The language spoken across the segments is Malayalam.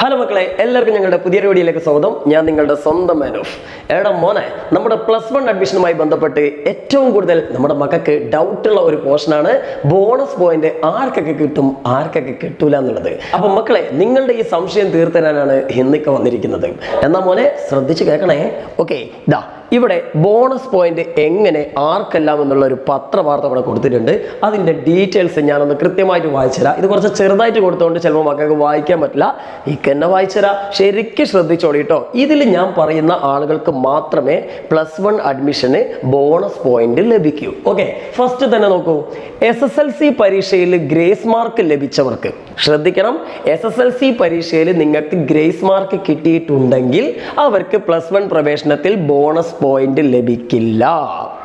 ഹലോ മക്കളെ എല്ലാവർക്കും ഞങ്ങളുടെ പുതിയ വീഡിയോയിലേക്ക് സ്വാഗതം. ഞാൻ നിങ്ങളുടെ സ്വന്തം മാനോഫ്. എടാ മോനെ നമ്മുടെ പ്ലസ് വൺ അഡ്മിഷനുമായി ബന്ധപ്പെട്ട് ഏറ്റവും കൂടുതൽ നമ്മുടെ മക്കൾക്ക് ഡൗട്ടുള്ള ഒരു പോർഷനാണ് ബോണസ് പോയിന്റ് ആർക്കൊക്കെ കിട്ടും ആർക്കൊക്കെ കിട്ടൂല എന്നുള്ളത്. അപ്പൊ മക്കളെ നിങ്ങളുടെ ഈ സംശയം തീർത്തരാനാണ് ഹിന്ദിക്ക വന്നിരിക്കുന്നത്. എന്നാ മോനെ ശ്രദ്ധിച്ച് കേൾക്കണേ. ഓക്കെ ഇതാ ഇവിടെ ബോണസ് പോയിന്റ് എങ്ങനെ ആർക്കെല്ലാം എന്നുള്ള ഒരു പത്രവാർത്ത ഇവിടെ കൊടുത്തിട്ടുണ്ട്. അതിന്റെ ഡീറ്റെയിൽസ് ഞാനൊന്ന് കൃത്യമായിട്ട് വായിച്ചുതരാം. ഇത് കുറച്ച് ചെറുതായിട്ട് കൊടുത്തുകൊണ്ട് ചിലപ്പോൾ മക്കൾക്ക് വായിക്കാൻ പറ്റില്ല. ഇക്കെന്നെ വായിച്ചുതരാം. ശരിക്കും ശ്രദ്ധിച്ചോളി കേട്ടോ ഇതിൽ ഞാൻ പറയുന്ന ആളുകൾക്ക് മാത്രമേ പ്ലസ് വൺ അഡ്മിഷന് ബോണസ് പോയിന്റ് ലഭിക്കൂ. ഓക്കെ ഫസ്റ്റ് തന്നെ നോക്കൂ. എസ് എസ് എൽ സി പരീക്ഷയിൽ ഗ്രേസ് മാർക്ക് ലഭിച്ചവർക്ക്. ശ്രദ്ധിക്കണം. എസ് എസ് എൽ സി പരീക്ഷയിൽ നിങ്ങൾക്ക് ഗ്രേസ് മാർക്ക് കിട്ടിയിട്ടുണ്ടെങ്കിൽ അവർക്ക് പ്ലസ് വൺ പ്രവേശനത്തിൽ ബോണസ് പോയിന്റ് ലഭിക്കില്ല.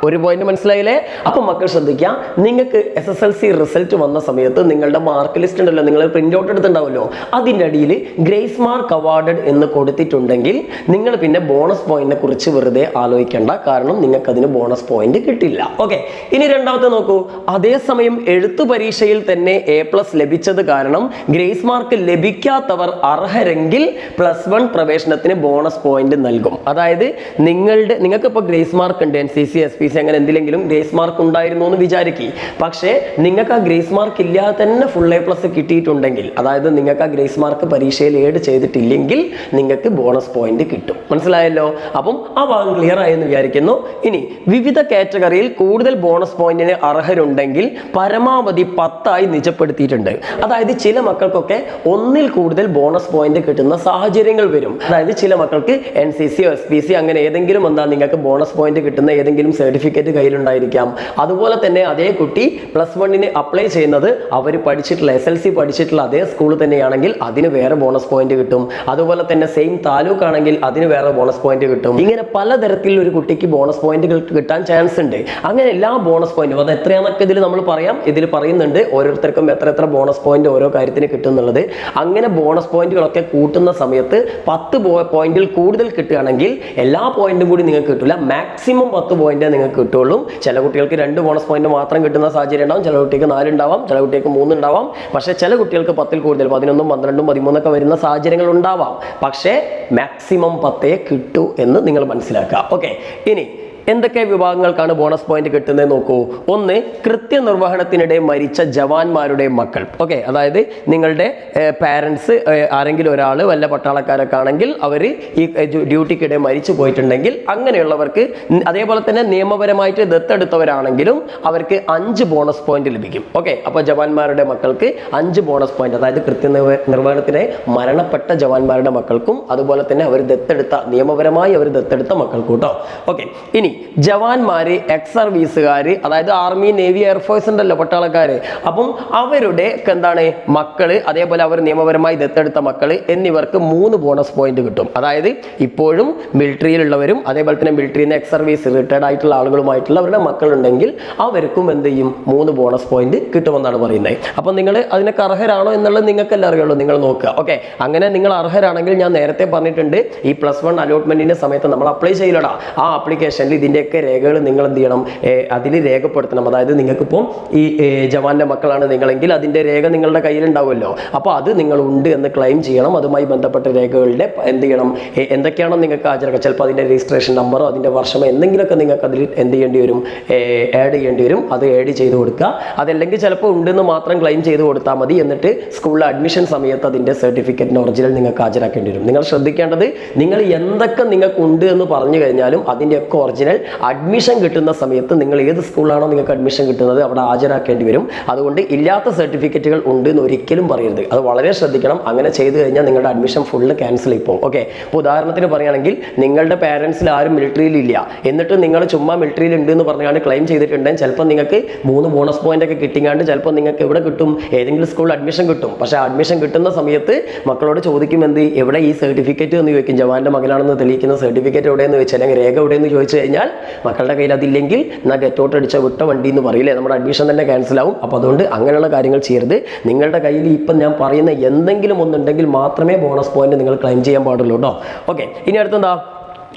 ഒരു പോയിന്റ് മനസ്സിലായില്ലേ? അപ്പൊ മക്കൾ ശ്രദ്ധിക്കാം നിങ്ങൾക്ക് S S L C result വന്ന സമയത്ത് നിങ്ങളുടെ മാർക്ക് ലിസ്റ്റ് ഉണ്ടല്ലോ നിങ്ങൾ പ്രിന്റ് ഔട്ട് എടുത്തിട്ടുണ്ടാവല്ലോ അതിന്റെ അടിയിൽ ഗ്രേസ് മാർക്ക് അവാർഡഡ് എന്ന് കൊടുത്തിട്ടുണ്ടെങ്കിൽ നിങ്ങൾ പിന്നെ ബോണസ് പോയിന്റിനെ കുറിച്ച് വെറുതെ ആലോചിക്കേണ്ട. കാരണം നിങ്ങൾക്ക് അതിന് ബോണസ് പോയിന്റ് കിട്ടില്ല. ഓക്കെ ഇനി രണ്ടാമത്തെ നോക്കൂ. അതേസമയം എഴുത്തു പരീക്ഷയിൽ തന്നെ എ പ്ലസ് ലഭിച്ചത് കാരണം ഗ്രേസ് മാർക്ക് ലഭിക്കാത്തവർ അർഹരെങ്കിൽ പ്ലസ് വൺ പ്രവേശനത്തിന് ബോണസ് പോയിന്റ് നൽകും. അതായത് നിങ്ങളുടെ നിങ്ങൾക്ക് ഇപ്പോൾ ഗ്രേസ് മാർക്ക് ഉണ്ട് N C C S P C അങ്ങനെ എന്തിലെങ്കിലും ഗ്രേസ് മാർക്ക് ഉണ്ടായിരുന്നു എന്ന് വിചാരിക്കി. പക്ഷേ നിങ്ങൾക്ക് ആ ഗ്രേസ് മാർക്ക് ഇല്ലാതെ തന്നെ ഫുൾ എ പ്ലസ് കിട്ടിയിട്ടുണ്ടെങ്കിൽ അതായത് നിങ്ങൾക്ക് ആ ഗ്രേസ് മാർക്ക് പരീക്ഷയിൽ ഏഡ് ചെയ്തിട്ടില്ലെങ്കിൽ നിങ്ങൾക്ക് ബോണസ് പോയിന്റ് കിട്ടും. മനസ്സിലായല്ലോ? അപ്പം ആ ഭാഗം ക്ലിയർ ആയെന്ന് വിചാരിക്കുന്നു. ഇനി വിവിധ കാറ്റഗറിയിൽ കൂടുതൽ ബോണസ് പോയിന്റിന് അർഹരുണ്ടെങ്കിൽ പരമാവധി പത്തായി നിജപ്പെടുത്തിയിട്ടുണ്ട്. അതായത് ചില മക്കൾക്കൊക്കെ ഒന്നിൽ കൂടുതൽ ബോണസ് പോയിന്റ് കിട്ടുന്ന സാഹചര്യങ്ങൾ വരും. അതായത് ചില മക്കൾക്ക് N C C S P C അങ്ങനെ ഏതെങ്കിലും എന്താ നിങ്ങൾക്ക് ബോണസ് പോയിന്റ് കിട്ടുന്ന ഏതെങ്കിലും സർട്ടിഫിക്കറ്റ് കയ്യിലുണ്ടായിരിക്കാം. അതുപോലെ തന്നെ അതേ കുട്ടി പ്ലസ് വണ്ണിന് അപ്ലൈ ചെയ്യുന്നത് അവർ പഠിച്ചിട്ടുള്ള എസ് എൽ സി പഠിച്ചിട്ടുള്ള അതേ സ്കൂൾ തന്നെയാണെങ്കിൽ അതിന് വേറെ ബോണസ് പോയിന്റ് കിട്ടും. അതുപോലെ തന്നെ സെയിം താലൂക്ക് ആണെങ്കിൽ അതിന് വേറെ ബോണസ് പോയിന്റ് കിട്ടും. ഇങ്ങനെ പലതരത്തിൽ ഒരു കുട്ടിക്ക് ബോണസ് പോയിന്റുകൾ കിട്ടാൻ ചാൻസ് ഉണ്ട്. അങ്ങനെ എല്ലാ ബോണസ് പോയിന്റും അത് എത്രയാണെന്നൊക്കെ ഇതിൽ നമ്മൾ പറയാം. ഇതിൽ പറയുന്നുണ്ട് ഓരോരുത്തർക്കും എത്ര എത്ര ബോണസ് പോയിന്റ് ഓരോ കാര്യത്തിന് കിട്ടുന്നുള്ളത് അങ്ങനെ ബോണസ് പോയിന്റുകളൊക്കെ കൂട്ടുന്ന സമയത്ത് പത്ത് പോയിന്റിൽ കൂടുതൽ കിട്ടുകയാണെങ്കിൽ എല്ലാ പോയിന്റും കൂടി നിങ്ങൾക്ക് കിട്ടില്ല മാക്സിമം പത്ത് പോയിന്റ് നിങ്ങൾക്ക് കിട്ടുള്ളൂ. ചില കുട്ടികൾക്ക് രണ്ട് ബോണസ് പോയിന്റ് മാത്രം കിട്ടുന്ന സാഹചര്യം ഉണ്ടാവും. ചില കുട്ടികൾക്ക് നാലുണ്ടാവാം ചില കുട്ടികൾക്ക് മൂന്നുണ്ടാവാം പക്ഷേ ചില കുട്ടികൾക്ക് പത്തിൽ കൂടുതൽ പതിനൊന്നും പന്ത്രണ്ടും പതിമൂന്നൊക്കെ വരുന്ന സാഹചര്യങ്ങൾ ഉണ്ടാവാം. പക്ഷേ മാക്സിമം പത്തേ കിട്ടൂ എന്ന് നിങ്ങൾ മനസ്സിലാക്കുക. ഓക്കെ ഇനി എന്തൊക്കെ വിഭാഗങ്ങൾക്കാണ് ബോണസ് പോയിന്റ് കിട്ടുന്നത് നോക്കൂ. ഒന്ന് കൃത്യനിർവഹണത്തിനിടെ മരിച്ച ജവാന്മാരുടെ മക്കൾ. ഓക്കെ അതായത് നിങ്ങളുടെ പാരൻസ് ആരെങ്കിലും ഒരാൾ വല്ല പട്ടാളക്കാരൊക്കെ ആണെങ്കിൽ അവർ ഈ ഡ്യൂട്ടിക്കിടെ മരിച്ചു പോയിട്ടുണ്ടെങ്കിൽ അങ്ങനെയുള്ളവർക്ക് അതേപോലെ തന്നെ നിയമപരമായിട്ട് ദത്തെടുത്തവരാണെങ്കിലും അവർക്ക് അഞ്ച് ബോണസ് പോയിന്റ് ലഭിക്കും. ഓക്കെ അപ്പോൾ ജവാന്മാരുടെ മക്കൾക്ക് അഞ്ച് ബോണസ് പോയിന്റ് അതായത് കൃത്യ നിർവഹണത്തിനെ മരണപ്പെട്ട ജവാന്മാരുടെ മക്കൾക്കും അതുപോലെ തന്നെ അവർ ദത്തെടുത്ത നിയമപരമായി അവർ ദത്തെടുത്ത മക്കൾക്കും കേട്ടോ ഓക്കെ ഇനി ജവാന്മാര് എക്സ് സർവീസുകാർ അതായത് ആർമി നേവി എയർഫോഴ്സ് ഉണ്ടല്ലോ പട്ടാളക്കാർ അപ്പം അവരുടെ എന്താണ് മക്കൾ അതേപോലെ അവർ നിയമപരമായി ദത്തെടുത്ത മക്കൾ എന്നിവർക്ക് മൂന്ന് ബോണസ് പോയിന്റ് കിട്ടും. അതായത് ഇപ്പോഴും മിലിറ്ററിയിലുള്ളവരും അതേപോലെ തന്നെ മിലിറ്ററിയിൽ നിന്ന് എക്സ് സർവീസ് റിട്ടയർഡ് ആയിട്ടുള്ള ആളുകളുമായിട്ടുള്ള അവരുടെ മക്കളുണ്ടെങ്കിൽ അവർക്കും എന്ത് ചെയ്യും? മൂന്ന് ബോണസ് പോയിന്റ് കിട്ടുമെന്നാണ് പറയുന്നത്. അപ്പം നിങ്ങൾ അതിനൊക്കെ അർഹരാണോ എന്നുള്ളത് നിങ്ങൾക്കല്ല അറിയുള്ളൂ നിങ്ങൾ നോക്കുക. ഓക്കെ അങ്ങനെ നിങ്ങൾ അർഹരാണെങ്കിൽ ഞാൻ നേരത്തെ പറഞ്ഞിട്ടുണ്ട് ഈ പ്ലസ് വൺ അലോട്ട്മെന്റിന്റെ സമയത്ത് നമ്മൾ അപ്ലൈ ചെയ്യലടാ. ആ ആപ്ലിക്കേഷനിൽ ഇതിന്റെയൊക്കെ രേഖകൾ നിങ്ങൾ എന്ത് ചെയ്യണം അതിൽ രേഖപ്പെടുത്തണം. അതായത് നിങ്ങൾക്കിപ്പോൾ ഈ ജവാന്റെ മക്കളാണ് നിങ്ങളെങ്കിൽ അതിന്റെ രേഖ നിങ്ങളുടെ കയ്യിലുണ്ടാവുമല്ലോ. അപ്പോൾ അത് നിങ്ങൾ ഉണ്ട് എന്ന് ക്ലെയിം ചെയ്യണം. അതുമായി ബന്ധപ്പെട്ട രേഖകളുടെ എന്ത് ചെയ്യണം? എന്തൊക്കെയാണോ നിങ്ങൾക്ക് ഹാജരാക്കുക ചിലപ്പോൾ അതിന്റെ രജിസ്ട്രേഷൻ നമ്പറോ അതിന്റെ വർഷമോ എന്തെങ്കിലുമൊക്കെ നിങ്ങൾക്ക് അതിൽ എന്ത് ചെയ്യേണ്ടി വരും? ആഡ് ചെയ്യേണ്ടി വരും. അത് ആഡ് ചെയ്ത് കൊടുക്കുക. അതല്ലെങ്കിൽ ചിലപ്പോൾ ഉണ്ടെന്ന് മാത്രം ക്ലെയിം ചെയ്ത് കൊടുത്താൽ മതി. എന്നിട്ട് സ്കൂളിലെ അഡ്മിഷൻ സമയത്ത് അതിന്റെ സർട്ടിഫിക്കറ്റിന്റെ ഒറിജിനൽ നിങ്ങൾക്ക് ഹാജരാക്കേണ്ടി വരും. നിങ്ങൾ ശ്രദ്ധിക്കേണ്ടത് നിങ്ങൾ എന്തൊക്കെ നിങ്ങൾക്ക് ഉണ്ട് എന്ന് പറഞ്ഞു കഴിഞ്ഞാലും അതിന്റെയൊക്കെ ഒറിജിനൽ അഡ്മിഷൻ കിട്ടുന്ന സമയത്ത് നിങ്ങൾ ഏത് സ്കൂളിലാണോ നിങ്ങൾക്ക് അഡ്മിഷൻ കിട്ടുന്നത് അവിടെ ഹാജരാക്കേണ്ടി വരും. അതുകൊണ്ട് ഇല്ലാത്ത സർട്ടിഫിക്കറ്റുകൾ ഉണ്ട് എന്ന് ഒരിക്കലും പറയരുത്. അത് വളരെ ശ്രദ്ധിക്കണം. അങ്ങനെ ചെയ്തു കഴിഞ്ഞാൽ നിങ്ങളുടെ അഡ്മിഷൻ ഫുള്ള് ക്യാൻസൽ ആയി പോകും. ഓക്കെ ഇപ്പോൾ ഉദാഹരണത്തിന് പറയുകയാണെങ്കിൽ നിങ്ങളുടെ പാരൻസിൽ ആരും മിലിറ്ററിയിൽ ഇല്ല. എന്നിട്ട് നിങ്ങൾ ചുമ്മാ മിലിറ്ററിയിൽ ഉണ്ട് എന്ന് പറഞ്ഞാണ് ക്ലെയിം ചെയ്തിട്ടുണ്ടെങ്കിൽ ചിലപ്പോൾ നിങ്ങൾക്ക് മൂന്ന് ബോണസ് പോയിന്റ് ഒക്കെ കിട്ടിങ്ങാണ്ട് ചിലപ്പോൾ നിങ്ങൾക്ക് എവിടെ കിട്ടും? ഏതെങ്കിലും സ്കൂളിൽ അഡ്മിഷൻ കിട്ടും. പക്ഷേ അഡ്മിഷൻ കിട്ടുന്ന സമയത്ത് മക്കളോട് ചോദിക്കും എന്ത്? എവിടെ ഈ സർട്ടിഫിക്കറ്റ് എന്ന് ചോദിക്കും. ജവാന്റെ മകനാണെന്ന് തെളിയിക്കുന്ന സർട്ടിഫിക്കറ്റ് എവിടെയെന്ന് ചോദിച്ചാൽ അല്ലെങ്കിൽ രേഖ എവിടെയെന്ന് ചോദിച്ചു കഴിഞ്ഞാൽ മക്കളുടെ കയ്യിൽ അതില്ലെങ്കിൽ എന്നാൽ ഗെറ്റ് ഔട്ട് അടിച്ച വിട്ട വണ്ടി എന്ന് പറയില്ലേ? നമ്മുടെ അഡ്മിഷൻ തന്നെ ക്യാൻസൽ ആവും. അപ്പോൾ അതുകൊണ്ട് അങ്ങനെയുള്ള കാര്യങ്ങൾ ചെയ്യരുത്. നിങ്ങളുടെ കയ്യിൽ ഇപ്പം ഞാൻ പറയുന്ന എന്തെങ്കിലും ഒന്നുണ്ടെങ്കിൽ മാത്രമേ ബോണസ് പോയിന്റ് നിങ്ങൾ ക്ലെയിം ചെയ്യാൻ പാടുള്ളൂ കേട്ടോ. ഓക്കെ ഇനി അടുത്തെന്താ?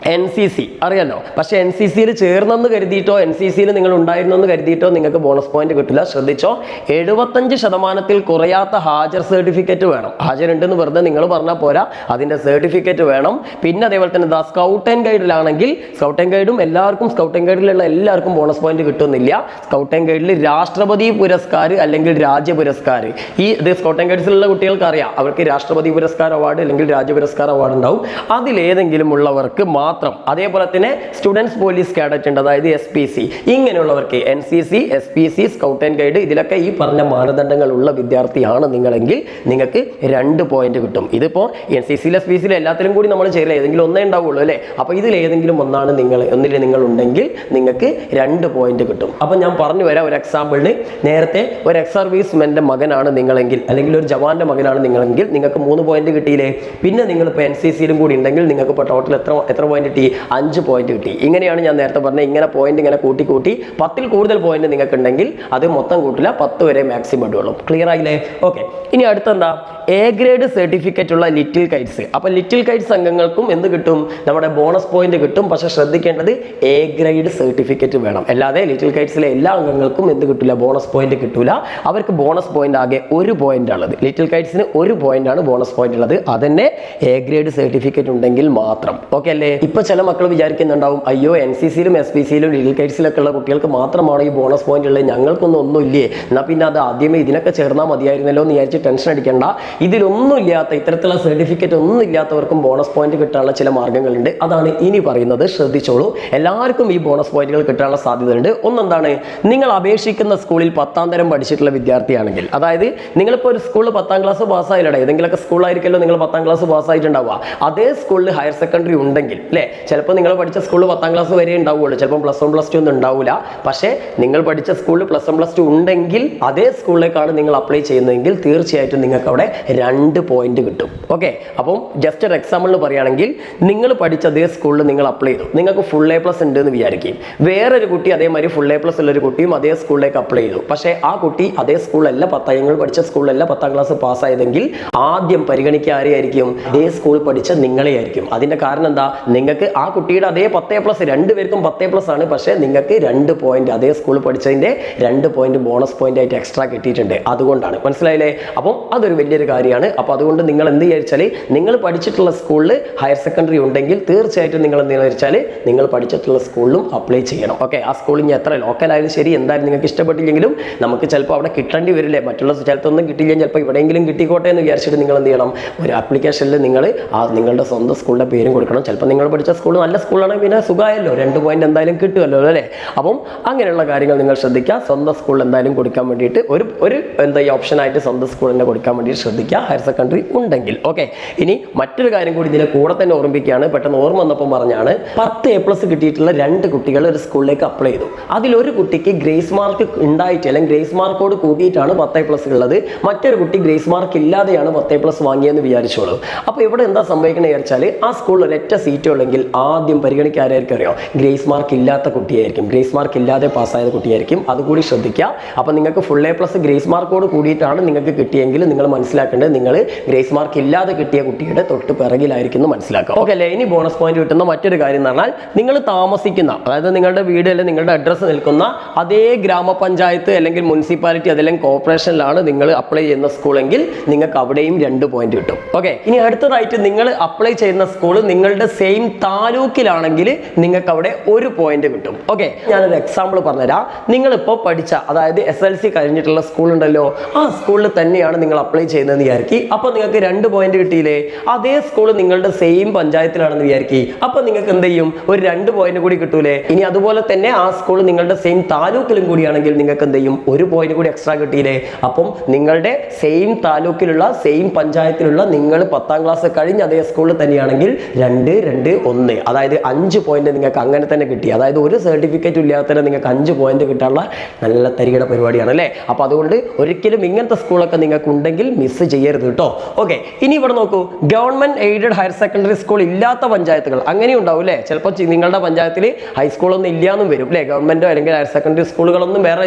എൻ സി സി അറിയാലോ? പക്ഷെ എൻ സി സിയിൽ ചേർന്നെന്ന് കരുതിയിട്ടോ എൻ സി സിയിൽ നിങ്ങൾ ഉണ്ടായിരുന്നെന്ന് കരുതിയിട്ടോ നിങ്ങൾക്ക് ബോണസ് പോയിന്റ് കിട്ടില്ല. ശ്രദ്ധിച്ചോ? എഴുപത്തഞ്ച് ശതമാനത്തിൽ കുറയാത്ത ഹാജർ സർട്ടിഫിക്കറ്റ് വേണം. ഹാജർ ഉണ്ടെന്ന് വെറുതെ നിങ്ങൾ പറഞ്ഞാൽ പോരാ. അതിന്റെ സർട്ടിഫിക്കറ്റ് വേണം. പിന്നെ അതേപോലെ തന്നെ ദാ സ്കൗട്ട് ആൻഡ് ഗൈഡിലാണെങ്കിൽ സ്കൗട്ട് ആൻഡ് ഗൈഡും എല്ലാവർക്കും സ്കൗട്ട് ആൻഡ് ഗൈഡിലുള്ള എല്ലാവർക്കും ബോണസ് പോയിന്റ് കിട്ടുന്നില്ല. സ്കൗട്ട് ആൻഡ് ഗൈഡിൽ രാഷ്ട്രപതി പുരസ്കാർ അല്ലെങ്കിൽ രാജ്യ പുരസ്കാർ ഈ ഇത് സ്കൗട്ട് ആൻഡ് ഗൈഡ്സിലുള്ള കുട്ടികൾക്ക് അറിയാം അവർക്ക് രാഷ്ട്രപതി പുരസ്കാർ അവാർഡ് അല്ലെങ്കിൽ രാജ്യ പുരസ്കാർ അവാർഡ് ഉണ്ടാവും. അതിലേതെങ്കിലും ഉള്ളവർക്ക് മാത്രം. അതേപോലെ തന്നെ സ്റ്റുഡൻസ് പോലീസ് കാഡറ്റ് ഉണ്ട് അതായത് S P C ഇങ്ങനെയുള്ളവർക്ക് N C C S P C scout and guide ഇതിലൊക്കെ ഈ പറഞ്ഞ മാനദണ്ഡങ്ങൾ ഉള്ള വിദ്യാർത്ഥിയാണ് നിങ്ങളെങ്കിൽ നിങ്ങൾക്ക് രണ്ട് പോയിന്റ് കിട്ടും. ഇതിപ്പോൾ എൻ സി സിയിൽ എസ് പി സിയിൽ എല്ലാത്തിലും കൂടി നമ്മൾ ചെയ്യില്ല ഏതെങ്കിലും ഒന്നേ ഉണ്ടാവുള്ളൂ അല്ലേ? അപ്പോൾ ഇതിൽ ഏതെങ്കിലും ഒന്നാണ് നിങ്ങൾ ഒന്നിൽ നിങ്ങൾ ഉണ്ടെങ്കിൽ നിങ്ങൾക്ക് രണ്ട് പോയിന്റ് കിട്ടും. അപ്പോൾ ഞാൻ പറഞ്ഞു വരാം ഒരു എക്സാമ്പിളിന് നേരത്തെ ഒരു എക്സ് സർവീസ്മെന്റെ മകനാണ് നിങ്ങളെങ്കിൽ അല്ലെങ്കിൽ ഒരു ജവാന്റെ മകനാണ് നിങ്ങളെങ്കിൽ നിങ്ങൾക്ക് മൂന്ന് പോയിന്റ് കിട്ടിയില്ലേ? പിന്നെ നിങ്ങൾ ഇപ്പൊ എൻ സി സിയിലും കൂടി ഉണ്ടെങ്കിൽ നിങ്ങൾക്ക് ഇപ്പോൾ ടോട്ടൽ എത്ര എത്ര പോയിന്റ് കിട്ടി അഞ്ച് പോയിന്റ് കിട്ടി. ഇങ്ങനെയാണ് ഞാൻ നേരത്തെ പറഞ്ഞത്. ഇങ്ങനെ പോയിന്റ് ഇങ്ങനെ കൂട്ടി കൂട്ടി പത്തിൽ കൂടുതൽ പോയിന്റ് നിങ്ങൾക്ക് ഉണ്ടെങ്കിൽ അത് മൊത്തം കൂട്ടില്ല പത്ത് വരെ മാക്സിമം ഇടുള്ളൂ. ക്ലിയർ ആയില്ലേ? ഓക്കെ ഇനി അടുത്തെന്താ? എ ഗ്രേഡ് സർട്ടിഫിക്കറ്റ് ഉള്ള ലിറ്റിൽ കൈറ്റ്സ് അപ്പോൾ ലിറ്റിൽ കൈറ്റ്സ് അംഗങ്ങൾക്കും എന്ത് കിട്ടും? നമ്മുടെ ബോണസ് പോയിന്റ് കിട്ടും. പക്ഷേ ശ്രദ്ധിക്കേണ്ടത് എ ഗ്രേഡ് സർട്ടിഫിക്കറ്റ് വേണം. അല്ലാതെ ലിറ്റിൽ കൈറ്റ്സിലെ എല്ലാ അംഗങ്ങൾക്കും എന്ത് കിട്ടില്ല ബോണസ് പോയിന്റ് കിട്ടൂല. അവർക്ക് ബോണസ് പോയിന്റ് ആകെ ഒരു പോയിന്റ് ആണ് ലിറ്റിൽ കൈറ്റ്സിന് ഒരു പോയിന്റ് ആണ് ബോണസ് പോയിന്റ് ഉള്ളത്. അതന്നെ എ ഗ്രേഡ് സർട്ടിഫിക്കറ്റ് ഉണ്ടെങ്കിൽ മാത്രം. ഓക്കെ അല്ലേ? ഇപ്പൊ ചില മക്കൾ വിചാരിക്കുന്നുണ്ടാവും അയ്യോ എൻ സി സിയിലും എസ് പി സിയിലും ലിറ്റിൽ കൈറ്റ്സിലൊക്കെ ഉള്ള കുട്ടികൾക്ക് മാത്രമാണ് ഈ ബോണസ് പോയിന്റ് ഉള്ളത്. ഞങ്ങൾക്കൊന്നും ഒന്നും ഇല്ലേ? എന്നാൽ പിന്നെ അത് ആദ്യമേ ഇതിനൊക്കെ ചേർന്നാൽ മതിയായിരുന്നല്ലോ എന്ന് വിചാരിച്ച് ടെൻഷൻ അടിക്കേണ്ട. ഇതിലൊന്നും ഇല്ലാത്ത ഇത്തരത്തിലുള്ള സർട്ടിഫിക്കറ്റ് ഒന്നും ഇല്ലാത്തവർക്കും ബോണസ് പോയിന്റ് കിട്ടാനുള്ള ചില മാർഗങ്ങളുണ്ട്. അതാണ് ഇനി പറയുന്നത്. ശ്രദ്ധിച്ചോളൂ. എല്ലാവർക്കും ഈ ബോണസ് പോയിന്റുകൾ കിട്ടാനുള്ള സാധ്യതയുണ്ട് ഒന്നെന്താണ്? നിങ്ങൾ അപേക്ഷിക്കുന്ന സ്കൂളിൽ പത്താം തരം പഠിച്ചിട്ടുള്ള വിദ്യാർത്ഥിയാണെങ്കിൽ അതായത് നിങ്ങളിപ്പോൾ ഒരു സ്കൂളിൽ പത്താം ക്ലാസ് പാസ്സായില്ലേ ഏതെങ്കിലുമൊക്കെ സ്കൂളായിരിക്കുമല്ലോ നിങ്ങൾ പത്താം ക്ലാസ് പാസ്സായിട്ടുണ്ടാവുക അതേ സ്കൂളിൽ ഹയർ സെക്കൻഡറി ഉണ്ടെങ്കിൽ അല്ലേ? ചിലപ്പോൾ നിങ്ങൾ പഠിച്ച സ്കൂളിൽ പത്താം ക്ലാസ് വരെ ഉണ്ടാവുള്ളൂ. ചിലപ്പോൾ പ്ലസ് വൺ പ്ലസ് ടു ഒന്നും ഉണ്ടാവില്ല പക്ഷേ നിങ്ങൾ പഠിച്ച സ്കൂളിൽ പ്ലസ് വൺ പ്ലസ് ടു ഉണ്ടെങ്കിൽ അതേ സ്കൂളിലേക്കാണ് നിങ്ങൾ അപ്ലൈ ചെയ്യുന്നതെങ്കിൽ തീർച്ചയായിട്ടും നിങ്ങൾക്ക് അവിടെ രണ്ട് പോയിന്റ് കിട്ടും. ഓക്കെ അപ്പം ജസ്റ്റ് ഒരു എക്സാമ്പിൾ പറയുകയാണെങ്കിൽ നിങ്ങൾ പഠിച്ച അതേ സ്കൂളിൽ നിങ്ങൾ അപ്ലൈ ചെയ്തു. നിങ്ങൾക്ക് ഫുൾ എ പ്ലസ് ഉണ്ട് എന്ന് വിചാരിക്കും. വേറൊരു കുട്ടി അതേമാതിരി ഫുൾ എ പ്ലസ് ഉള്ള ഒരു കുട്ടിയും അതേ സ്കൂളിലേക്ക് അപ്ലൈ ചെയ്തു. പക്ഷേ ആ കുട്ടി അതേ സ്കൂളിലല്ല പത്താം നിങ്ങൾ പഠിച്ച സ്കൂളിലല്ല പത്താം ക്ലാസ് പാസ്സായതെങ്കിൽ ആദ്യം പരിഗണിക്കുക ആയിരിക്കും അതേ സ്കൂളിൽ പഠിച്ച നിങ്ങളെ ആയിരിക്കും അതിന്റെ കാരണം എന്താ? നിങ്ങൾക്ക് ആ കുട്ടിയുടെ അതേ പത്തേ പ്ലസ് രണ്ട് പേർക്കും പത്തേ പ്ലസ് ആണ്. പക്ഷേ നിങ്ങൾക്ക് രണ്ട് പോയിന്റ് അതേ സ്കൂളിൽ പഠിച്ചതിന്റെ രണ്ട് പോയിന്റ് ബോണസ് പോയിന്റ് ആയിട്ട് എക്സ്ട്രാ കിട്ടിയിട്ടുണ്ട്. അതുകൊണ്ടാണ്. മനസ്സിലായില്ലേ? അപ്പം അതൊരു വലിയൊരു കാര്യമാണ്. അപ്പോൾ അതുകൊണ്ട് നിങ്ങൾ എന്ത് വിചാരിച്ചാൽ നിങ്ങൾ പഠിച്ചിട്ടുള്ള സ്കൂളിൽ ഹയർ സെക്കൻഡറി ഉണ്ടെങ്കിൽ തീർച്ചയായിട്ടും നിങ്ങൾ എന്ത് വിചാരിച്ചാൽ നിങ്ങൾ പഠിച്ചിട്ടുള്ള സ്കൂളിലും അപ്ലൈ ചെയ്യണം. ഓക്കെ ആ സ്കൂളിൽ ഇനി എത്ര ലോക്കൽ ആയാലും ശരി എന്തായാലും നിങ്ങൾക്ക് ഇഷ്ടപ്പെട്ടില്ലെങ്കിലും നമുക്ക് ചിലപ്പോൾ അവിടെ കിട്ടേണ്ടി വരില്ലേ? മറ്റുള്ള സ്ഥലത്തൊന്നും കിട്ടില്ലെങ്കിൽ ചിലപ്പോൾ ഇവിടെയെങ്കിലും കിട്ടിക്കോട്ടെ എന്ന് വിചാരിച്ചിട്ട് നിങ്ങൾ എന്ത് ചെയ്യണം? ഒരു ആപ്ലിക്കേഷനിൽ നിങ്ങൾ ആ നിങ്ങളുടെ സ്വന്തം സ്കൂളിന്റെ പേരും കൊടുക്കണം. ചിലപ്പോൾ നിങ്ങൾ പഠിച്ച സ്കൂൾ നല്ല സ്കൂളാണെങ്കിൽ പിന്നെ സുഖമായല്ലോ. രണ്ട് പോയിന്റ് എന്തായാലും കിട്ടുമല്ലോ അല്ലേ? അപ്പം അങ്ങനെയുള്ള കാര്യങ്ങൾ നിങ്ങൾ ശ്രദ്ധിക്കുക. സ്വന്തം സ്കൂളിൽ എന്തായാലും കൊടുക്കാൻ വേണ്ടിയിട്ട് ഒരു ഒരു എന്താ ഈ ഓപ്ഷനായിട്ട് സ്വന്തം സ്കൂൾ തന്നെ കൊടുക്കാൻ വേണ്ടിയിട്ട് ശ്രദ്ധിക്കുക. ഹയർ സെക്കൻഡറി ഉണ്ടെങ്കിൽ. ഓക്കെ ഇനി മറ്റൊരു കാര്യം കൂടി ഇതിന്റെ കൂടെ തന്നെ ഓർമ്മിക്കുകയാണ് പെട്ടെന്ന് ഓർമ്മ വന്നപ്പോൾ പറഞ്ഞാണ് പത്ത് എ പ്ലസ് കിട്ടിയിട്ടുള്ള രണ്ട് കുട്ടികൾ ഒരു സ്കൂളിലേക്ക് അപ്ലൈ ചെയ്തു. അതിലൊരു കുട്ടിക്ക് ഗ്രേസ് മാർക്ക് ഉണ്ടായിട്ട് അല്ലെങ്കിൽ ഗ്രേസ് മാർക്കോട് കൂടിയിട്ടാണ് പത്ത് എ പ്ലസ് ഉള്ളത്. മറ്റൊരു കുട്ടി ഗ്രേസ് മാർക്ക് ഇല്ലാതെയാണ് പത്ത് എ പ്ലസ് വാങ്ങിയെന്ന് വിചാരിച്ചോളൂ. അപ്പോൾ ഇവിടെ എന്താ സംഭവിക്കണമെന്ന് വിചാരിച്ചാൽ ആ സ്കൂളിൽ ഒരൊറ്റ സീറ്റ് ഉള്ളെങ്കിൽ ആദ്യം പരിഗണിക്കുക ആരായിരിക്കും അറിയോ? ഗ്രേസ് മാർക്ക് ഇല്ലാത്ത കുട്ടിയായിരിക്കും. ഗ്രേസ് മാർക്ക് ഇല്ലാതെ പാസ്സായ കുട്ടിയായിരിക്കും. അതുകൂടി ശ്രദ്ധിക്കുക. അപ്പം നിങ്ങൾക്ക് ഫുൾ എ പ്ലസ് ഗ്രേസ് മാർക്കോട് കൂടിയിട്ടാണ് നിങ്ങൾക്ക് കിട്ടിയെങ്കിൽ നിങ്ങൾ മനസ്സിലാക്കേണ്ടത് നിങ്ങൾ ഗ്രേസ് മാർക്ക് ഇല്ലാതെ കിട്ടിയ കുട്ടിയുടെ തൊട്ട് പിറകിലായിരിക്കും എന്ന് മനസ്സിലാക്കുക. ഓക്കെ അല്ലേ? ഇനി ബോണസ് പോയിന്റ് കിട്ടുന്ന മറ്റൊരു കാര്യം എന്ന് പറഞ്ഞാൽ നിങ്ങൾ താമസിക്കുന്ന അതായത് നിങ്ങളുടെ വീട് അല്ലെങ്കിൽ നിങ്ങളുടെ അഡ്രസ്സ് നിൽക്കുന്ന അതേ ഗ്രാമപഞ്ചായത്ത് അല്ലെങ്കിൽ മുനിസിപ്പാലിറ്റി അതല്ലെങ്കിൽ കോർപ്പറേഷനിലാണ് നിങ്ങൾ അപ്ലൈ ചെയ്യുന്ന സ്കൂളെങ്കിൽ നിങ്ങൾക്ക് അവിടെയും രണ്ട് പോയിന്റ് കിട്ടും. ഓക്കെ ഇനി അടുത്തതായിട്ട് നിങ്ങൾ അപ്ലൈ ചെയ്യുന്ന സ്കൂൾ നിങ്ങളുടെ സെയിം താലൂക്കിലാണെങ്കിൽ നിങ്ങൾക്ക് അവിടെ ഒരു പോയിന്റ് കിട്ടും. ഓക്കെ ഞാനൊരു എക്സാമ്പിൾ പറഞ്ഞുതരാം. നിങ്ങളിപ്പോൾ പഠിച്ച അതായത് എസ് എൽ സി കഴിഞ്ഞിട്ടുള്ള സ്കൂളുണ്ടല്ലോ ആ സ്കൂളിൽ തന്നെയാണ് നിങ്ങൾ അപ്ലൈ ചെയ്യുന്നതെന്ന് വിചാരിക്കി. അപ്പോൾ നിങ്ങൾക്ക് രണ്ട് പോയിന്റ് കിട്ടിയില്ലേ? അതേ സ്കൂൾ നിങ്ങളുടെ സെയിം പഞ്ചായത്തിലാണെന്ന് വിചാരിക്കി. അപ്പോൾ നിങ്ങൾക്ക് എന്ത് ചെയ്യും? ഒരു രണ്ട് പോയിന്റ് കൂടി കിട്ടൂലേ? ഇനി അതുപോലെ തന്നെ ആ സ്കൂൾ നിങ്ങളുടെ സെയിം താലൂക്കിലും കൂടിയാണെങ്കിൽ നിങ്ങൾക്ക് എന്ത് ചെയ്യും? ഒരു പോയിന്റ് കൂടി എക്സ്ട്രാ കിട്ടിയില്ലേ? അപ്പം നിങ്ങളുടെ സെയിം താലൂക്കിലുള്ള സെയിം പഞ്ചായത്തിലുള്ള നിങ്ങൾ പത്താം ക്ലാസ് കഴിഞ്ഞ് അതേ സ്കൂളിൽ തന്നെയാണെങ്കിൽ രണ്ട് രണ്ട് ഒന്ന്. അതായത് അഞ്ച് പോയിന്റ് നിങ്ങൾക്ക് അങ്ങനെ തന്നെ കിട്ടി. അതായത് ഒരു സർട്ടിഫിക്കറ്റ് ഇല്ലാതെ തന്നെ നിങ്ങൾക്ക് അഞ്ച് പോയിന്റ് കിട്ടാനുള്ള നല്ല തരികയുടെ പരിപാടിയാണ് അല്ലേ? അപ്പോൾ അതുകൊണ്ട് ഒരിക്കലും ഇങ്ങനത്തെ സ്കൂളൊക്കെ നിങ്ങൾക്ക് ഉണ്ടെങ്കിൽ മിസ് ചെയ്യരുത് കേട്ടോ. ഓക്കെ ഇനി ഇവിടെ നോക്കൂ. Government aided higher secondary school ഇല്ലാത്ത പഞ്ചായത്തുകൾ അങ്ങനെയും ഉണ്ടാവും അല്ലേ? ചിലപ്പോൾ നിങ്ങളുടെ പഞ്ചായത്തിൽ ഹൈസ്കൂളൊന്നും ഇല്ലാന്നും വരും അല്ലേ? ഗവൺമെന്റോ അല്ലെങ്കിൽ ഹയർ സെക്കൻഡറി സ്കൂളുകളൊന്നും വേറെ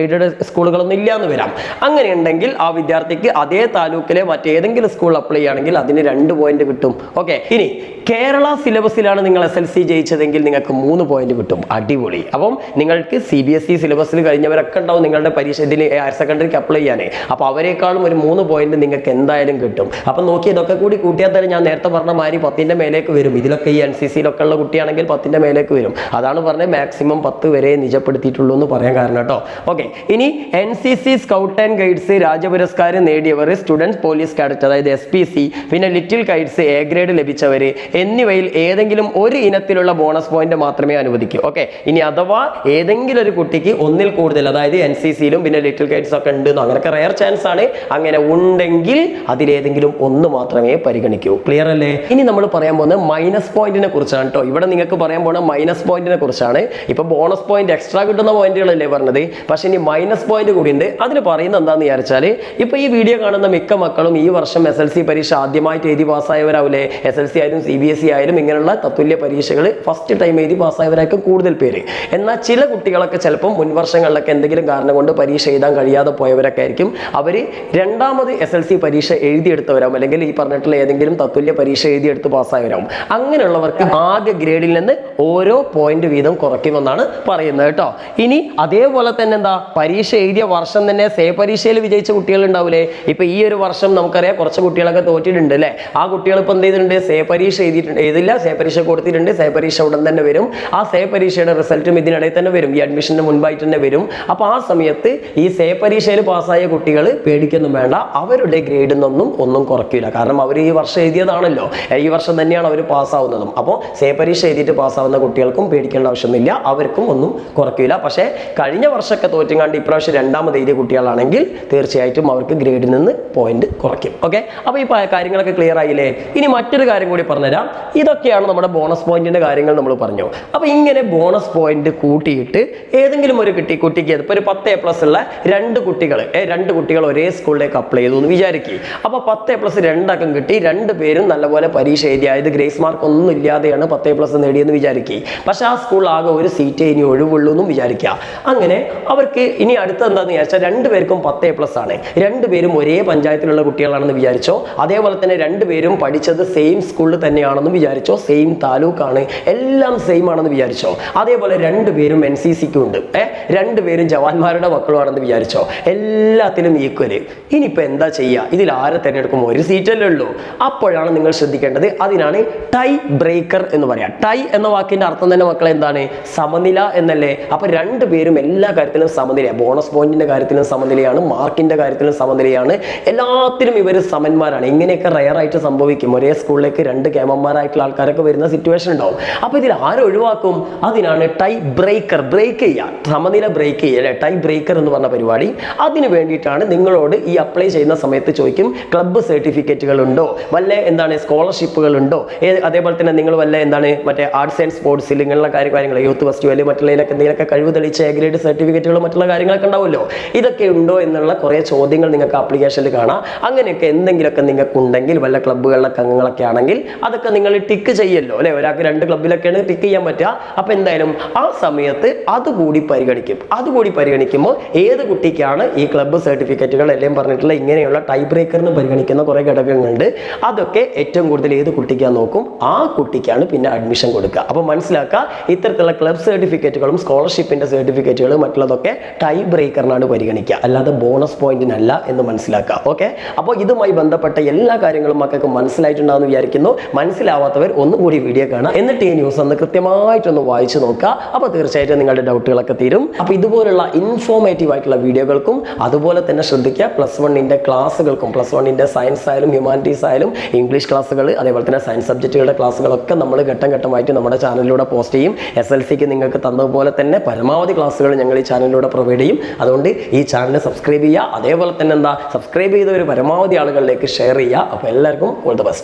എയ്ഡഡ് സ്കൂളുകളൊന്നും ഇല്ലാന്ന് വരാം. അങ്ങനെ ഉണ്ടെങ്കിൽ ആ വിദ്യാർത്ഥിക്ക് അതേ താലൂക്കിലെ മറ്റേതെങ്കിലും സ്കൂൾ അപ്ലൈ ചെയ്യുകയാണെങ്കിൽ അതിന് രണ്ട് പോയിന്റ് കിട്ടും. ഓക്കെ ഇനി കേരള സിലബസിലാണ് നിങ്ങൾ എസ് എൽ സി ജയിച്ചതെങ്കിൽ നിങ്ങൾക്ക് മൂന്ന് പോയിന്റ് കിട്ടും. അടിപൊളി. അപ്പം നിങ്ങൾക്ക് സി ബി എസ് ഇ സിലബസിൽ കഴിഞ്ഞവരൊക്കെ ഉണ്ടാവും നിങ്ങളുടെ പരീക്ഷ. ഇതിൽ ഹയർ സെക്കൻഡറിക്ക് അപ്ലൈ ചെയ്യാനേ. അപ്പോൾ അവരെക്കാളും ഒരു മൂന്ന് പോയിന്റ് നിങ്ങൾക്ക് എന്തായാലും കിട്ടും. അപ്പം നോക്കി ഇതൊക്കെ കൂടി കൂട്ടിയാൽ തന്നെ ഞാൻ നേരത്തെ പറഞ്ഞ മാതിരി പത്തിന്റെ മേലേക്ക് വരും. ഇതിലൊക്കെ ഈ എൻ സി സിയിലൊക്കെ ഉള്ള കുട്ടിയാണെങ്കിൽ പത്തിന്റെ മേലേക്ക് വരും. അതാണ് പറഞ്ഞത് മാക്സിമം പത്ത് വരെ നിജപ്പെടുത്തിയിട്ടുള്ളൂ എന്ന് പറയാൻ കാരണം കേട്ടോ. ഓക്കെ ഇനി N C C scout and guides രാജപുരസ്കാരം നേടിയവർ സ്റ്റുഡൻസ് പോലീസ് കാഡറ്റ് അതായത് എസ് പി സി പിന്നെ ലിറ്റിൽ ഗൈഡ്സ് എ ഗ്രേഡ് ലഭിച്ചവർ എന്നിവയിൽ ഏതെങ്കിലും ഒരു ഇനത്തിലുള്ള ബോണസ് പോയിന്റ് മാത്രമേ അനുവദിക്കൂ. ഓക്കെ? ഇനി അഥവാ ഏതെങ്കിലും ഒരു കുട്ടിക്ക് ഒന്നിൽ കൂടുതൽ അതായത് എൻ സി സിയിലും പിന്നെ ലിറ്റിൽ ഗൈഡ്സ് ഒക്കെ ഉണ്ട് അങ്ങനെയൊക്കെ റയർ ചാൻസ് ആണ്. അങ്ങനെ ഉണ്ടെങ്കിൽ അതിലേതെങ്കിലും ഒന്ന് മാത്രമേ പരിഗണിക്കൂ. ക്ലിയർ അല്ലേ? ഇനി നമ്മൾ പറയാൻ പോകുന്നത് മൈനസ് പോയിന്റിനെ കുറിച്ചാണ് കേട്ടോ ഇവിടെ നിങ്ങൾക്ക് പറയാൻ പോകുന്ന മൈനസ് പോയിന്റിനെ കുറിച്ചാണ്. ഇപ്പൊ ബോണസ് പോയിന്റ് എക്സ്ട്രാ കിട്ടുന്ന പോയിന്റുകളല്ലേ പറഞ്ഞത്. പക്ഷെ ഇനി മൈനസ് പോയിന്റ് കൂടി ഉണ്ട്. അതിന് പറയുന്നത് എന്താണെന്ന് വിചാരിച്ചാൽ ഇപ്പൊ ഈ വീഡിയോ കാണുന്ന മിക്ക മക്കളും ഈ വർഷം എസ് എൽ സി പരീക്ഷ ആദ്യമായിട്ട് എഴുതി പാസ്സായവരാവില്ലേ എസ് എൽ സി ആയാലും സി ബി എസ് ഇ ആയാലും ഇങ്ങനെയുള്ള തത്തുല്യ പരീക്ഷകൾ ഫസ്റ്റ് ടൈം എഴുതി പാസ്സായവരായിരിക്കും കൂടുതൽ പേര്. എന്നാൽ ചില കുട്ടികളൊക്കെ ചിലപ്പം മുൻവർഷങ്ങളിലൊക്കെ എന്തെങ്കിലും കാരണം കൊണ്ട് പരീക്ഷ എഴുതാൻ കഴിയാതെ പോയവരൊക്കെ ആയിരിക്കും. അവർ രണ്ടാമത് എസ് എൽ സി പരീക്ഷ എഴുതിയെടുത്തവരാവും. അല്ലെങ്കിൽ ഈ പറഞ്ഞിട്ടുള്ള ഏതെങ്കിലും തത്തുല്യ പരീക്ഷ എഴുതിയെടുത്ത് പാസ്സായവരാവും അങ്ങനെയുള്ളവർക്ക് ആദ്യ ഗ്രേഡിൽ നിന്ന് ഓരോ പോയിന്റ് വീതം കുറയ്ക്കുമെന്നാണ് പറയുന്നത് കേട്ടോ. ഇനി അതേപോലെ തന്നെ എന്താ? പരീക്ഷ എഴുതിയ വർഷം തന്നെ സേ പരീക്ഷയിൽ വിജയിച്ച കുട്ടികൾ ഉണ്ടാവില്ലേ ഇപ്പൊ ഈ ഒരു വർഷം നമുക്കറിയാം കുറച്ച് കുട്ടികളൊക്കെ തോറ്റിട്ടുണ്ട് അല്ലേ? ആ കുട്ടികൾ ഇപ്പൊ എന്ത് ചെയ്തിട്ടുണ്ട് സേ പരീക്ഷ എഴുതിയിട്ടുണ്ട്. എഴുതില്ല സേ പരീക്ഷ കൊടുത്തിട്ടുണ്ട്. സേ പരീക്ഷ ഉടൻ തന്നെ വരും. ആ സേ പരീക്ഷയുടെ റിസൾട്ടും ഇതിനിടയിൽ തന്നെ വരും. ഈ അഡ്മിഷന് മുൻപായിട്ട് തന്നെ വരും. അപ്പോൾ ആ സമയത്ത് ഈ സേ പരീക്ഷയിൽ പാസ്സായ കുട്ടികൾ പേടിക്കൊന്നും വേണ്ട. അവരുടെ ഗ്രേഡിൽ നിന്നൊന്നും ഒന്നും കുറയ്ക്കില്ല. കാരണം അവർ ഈ വർഷം എഴുതിയതാണല്ലോ. ഈ വർഷം തന്നെയാണ് അവർ പാസ്സാവുന്നതും. അപ്പോൾ സേ പരീക്ഷ എഴുതിയിട്ട് പാസ്സാവുന്ന കുട്ടികൾക്കും പേടിക്കേണ്ട ആവശ്യമൊന്നുമില്ല. അവർക്കും ഒന്നും കുറയ്ക്കില്ല. പക്ഷേ കഴിഞ്ഞ വർഷമൊക്കെ തോറ്റും ഇപ്രാവശ്യം രണ്ടാമത് എഴുതിയ കുട്ടികളാണെങ്കിൽ തീർച്ചയായിട്ടും അവർക്ക് ഗ്രേഡിൽ നിന്ന് പോയിന്റ് കുറയ്ക്കും. ഓക്കെ അപ്പോൾ ഈ കാര്യങ്ങളൊക്കെ ക്ലിയർ ആയില്ലേ? ഇനി മറ്റൊരു കാര്യം കൂടി പറഞ്ഞുതരാം. ഇതൊക്കെയാണ് നമ്മുടെ ബോണസ് പോയിന്റിന്റെ കാര്യങ്ങൾ നമ്മൾ പറഞ്ഞു. അപ്പോൾ ഇങ്ങനെ ബോണസ് പോയിന്റ് കൂട്ടിയിട്ട് ഏതെങ്കിലും ഒരു കിട്ടി കുട്ടിക്ക് ഇപ്പോൾ ഒരു പത്ത് എ പ്ലസ് ഉള്ള രണ്ട് കുട്ടികൾ രണ്ട് കുട്ടികൾ ഒരേ സ്കൂളിലേക്ക് അപ്ലൈ ചെയ്തു എന്ന് വിചാരിക്കുക അപ്പോൾ പത്ത് എ പ്ലസ് രണ്ടക്കം കിട്ടി രണ്ട് പേരും നല്ലപോലെ പരീക്ഷ എഴുതി. അതായത് ഗ്രേസ് മാർക്ക് ഒന്നും ഇല്ലാതെയാണ് പത്ത് എ പ്ലസ് നേടിയെന്ന് വിചാരിക്കുക പക്ഷേ ആ സ്കൂളിൽ ആകെ ഒരു സീറ്റേ ഇനി ഒഴിവുള്ളൂ എന്നും വിചാരിക്കുക അങ്ങനെ അവർക്ക് ഇനി അടുത്ത എന്താണെന്ന് വിചാരിച്ചാൽ രണ്ടുപേർക്കും പത്ത് എ പ്ലസ് ആണ് രണ്ടുപേരും ഒരേ പഞ്ചായത്തിലുള്ള കുട്ടികളാണെന്ന് വിചാരിച്ചോ അതേപോലെ തന്നെ രണ്ടുപേരും പഠിച്ചത് സെയിം സ്കൂളിൽ തന്നെയാണെന്നും വിചാരിച്ചോ സെയിം താലൂക്കാണ്. എല്ലാം സെയിം ആണെന്ന് വിചാരിച്ചോ? അതേപോലെ രണ്ടുപേരും എൻ സി സിക്കും ഉണ്ട്. ഏ? രണ്ടുപേരും ജവാന്മാരുടെ മക്കളുമാണെന്ന് വിചാരിച്ചോ? എല്ലാത്തിലും ഈക്വൽ ഇനിയിപ്പോൾ എന്താ ചെയ്യുക ഇതിൽ ആരെ തിരഞ്ഞെടുക്കും? ഒരു സീറ്റല്ലേ ഉള്ളൂ. അപ്പോഴാണ് നിങ്ങൾ ശ്രദ്ധിക്കേണ്ടത്. അതിനാണ് ടൈ ബ്രേക്കർ എന്ന് പറയാം. ടൈ എന്ന വാക്കിന്റെ അർത്ഥം തന്നെ മക്കളെ എന്താണ്? സമനില എന്നല്ലേ? അപ്പൊ രണ്ടുപേരും എല്ലാ കാര്യത്തിലും സമനില ബോണസ് പോയിന്റിന്റെ കാര്യത്തിലും സമനിലയാണ്. മാർക്കിന്റെ കാര്യത്തിലും സമനിലയാണ്. എല്ലാത്തിലും ഇവർ സമന്മാരാണ്. ഇങ്ങനെയൊക്കെ റയർ ആയിട്ട് സംഭവിക്കും. ഒരേ സ്കൂളിലേക്ക് രണ്ട് ക്യാമന്മാരായിട്ടുള്ള ആൾക്കാരൊക്കെ വരുന്ന സിറ്റുവേഷൻ ഉണ്ടാവും. അപ്പൊ ഇതിൽ ആര് ഒഴിവാക്കും? അതിനാണ് ടൈ ബ്രേക്കർ ബ്രേക്ക് ചെയ്യുക. സമനില ബ്രേക്ക് ചെയ്യുക അല്ലെ? ടൈ ബ്രേക്കർ എന്ന് പറഞ്ഞ പരിപാടി. അതിന് വേണ്ടിയിട്ടാണ് നിങ്ങളോട് ഈ അപ്ലൈ ചെയ്യുന്ന സമയത്ത് ചോദിക്കും ക്ലബ്ബ് സർട്ടിഫിക്കറ്റുകൾ ഉണ്ടോ? വല്ല എന്താണ് സ്കോളർഷിപ്പുകൾ ഉണ്ടോ? അതേപോലെ തന്നെ നിങ്ങൾ വല്ല എന്താണ് മറ്റേ ആർട്സ് ആൻഡ് സ്പോർട്സിൽ ഇങ്ങനെയുള്ള കാര്യ കാര്യങ്ങൾ യൂത്ത് ഫെസ്റ്റിവൽ മറ്റുള്ളതിലൊക്കെ എന്തെങ്കിലുമൊക്കെ കഴിവ് തെളിയിച്ച എ ഗ്രേഡ് സർട്ടിഫിക്കറ്റുകൾ മറ്റുള്ള കാര്യങ്ങളൊക്കെ ഉണ്ടാവുമല്ലോ. ഇതൊക്കെ ഉണ്ടോ എന്നുള്ള കുറേ ചോദ്യങ്ങൾ നിങ്ങൾക്ക് അപ്ലിക്കേഷനിൽ കാണാം. അങ്ങനെയൊക്കെ എന്തെങ്കിലുമൊക്കെ നിങ്ങൾക്ക് ഉണ്ടെങ്കിൽ വല്ല ക്ലബ്ബുകളിലൊക്കെ അംഗങ്ങളൊക്കെ ആണെങ്കിൽ അതൊക്കെ നിങ്ങൾ ടിക്ക് ചെയ്യല്ലോ അല്ലെ? ഒരാൾക്ക് രണ്ട് ക്ലബിലൊക്കെയാണ് പിക്ക് ചെയ്യാൻ പറ്റുക. അപ്പൊ എന്തായാലും ആ സമയത്ത് അതുകൂടി പരിഗണിക്കും. അതുകൂടി പരിഗണിക്കുമ്പോൾ ഏത് കുട്ടിക്കാണ് ഈ ക്ലബ് സർട്ടിഫിക്കറ്റുകൾ എല്ലാം പറഞ്ഞിട്ടുള്ള ഇങ്ങനെയുള്ള ടൈ ബ്രേക്കറിന് പരിഗണിക്കുന്ന കുറേ ഘടകങ്ങളുണ്ട്. അതൊക്കെ ഏറ്റവും കൂടുതൽ ഏത് കുട്ടിക്കാൻ നോക്കും? ആ കുട്ടിക്കാണ് പിന്നെ അഡ്മിഷൻ കൊടുക്കുക. അപ്പോൾ മനസ്സിലാക്കുക ഇത്തരത്തിലുള്ള ക്ലബ് സർട്ടിഫിക്കറ്റുകളും സ്കോളർഷിപ്പിന്റെ സർട്ടിഫിക്കറ്റുകളും മറ്റുള്ളതൊക്കെ ടൈ ബ്രേക്കറിനാണ് പരിഗണിക്കുക. അല്ലാതെ ബോണസ് പോയിന്റിനല്ല എന്ന് മനസ്സിലാക്കുക. ഓക്കെ അപ്പോൾ ഇതുമായി ബന്ധപ്പെട്ട എല്ലാ കാര്യങ്ങളും മക്കൾക്ക് മനസ്സിലായിട്ടുണ്ടാകുമെന്ന് വിചാരിക്കുന്നു. മനസ്സിലാവാത്തവർ ഒന്നും കൂടി വീഡിയോ കാണാം. എന്നിട്ട് ഈ ന്യൂസ് ഒന്ന് കൃത്യമായിട്ടൊന്ന് വായിച്ചു നോക്കുക. അപ്പോൾ തീർച്ചയായിട്ടും നിങ്ങളുടെ ഡൗട്ടുകളൊക്കെ തീരും. അപ്പോൾ ഇതുപോലുള്ള ഇൻഫോർമേറ്റീവ് ആയിട്ടുള്ള വീഡിയോകൾക്കും അതുപോലെ തന്നെ ശ്രദ്ധിക്കുക. പ്ലസ് വണ്ണിന്റെ ക്ലാസ്സുകൾക്കും പ്ലസ് വണ്ണിന്റെ സയൻസ് ആയാലും ഹ്യൂമാനിറ്റീസ് ആയാലും ഇംഗ്ലീഷ് ക്ലാസ്സുകൾ അതേപോലെ തന്നെ സയൻസ് സബ്ജക്റ്റുകളുടെ ക്ലാസ്സുകളൊക്കെ നമ്മൾ ഘട്ടം ഘട്ടമായിട്ട് നമ്മുടെ ചാനലിലൂടെ പോസ്റ്റ് ചെയ്യും. എസ് എൽ സിക്ക് നിങ്ങൾക്ക് തന്നതുപോലെ തന്നെ പരമാവധി ക്ലാസ്സുകൾ ഞങ്ങൾ ഈ ചാനലിലൂടെ പ്രൊവൈഡ് ചെയ്യും. അതുകൊണ്ട് ഈ ചാനൽ സബ്സ്ക്രൈബ് ചെയ്യുക. അതേപോലെ തന്നെ എന്താ? സബ്സ്ക്രൈബ് ചെയ്തവർ പരമാവധി ആളുകളിലേക്ക് ഷെയർ ചെയ്യുക. അപ്പോൾ എല്ലാവർക്കും ഓൾ ദ ബെസ്റ്റ്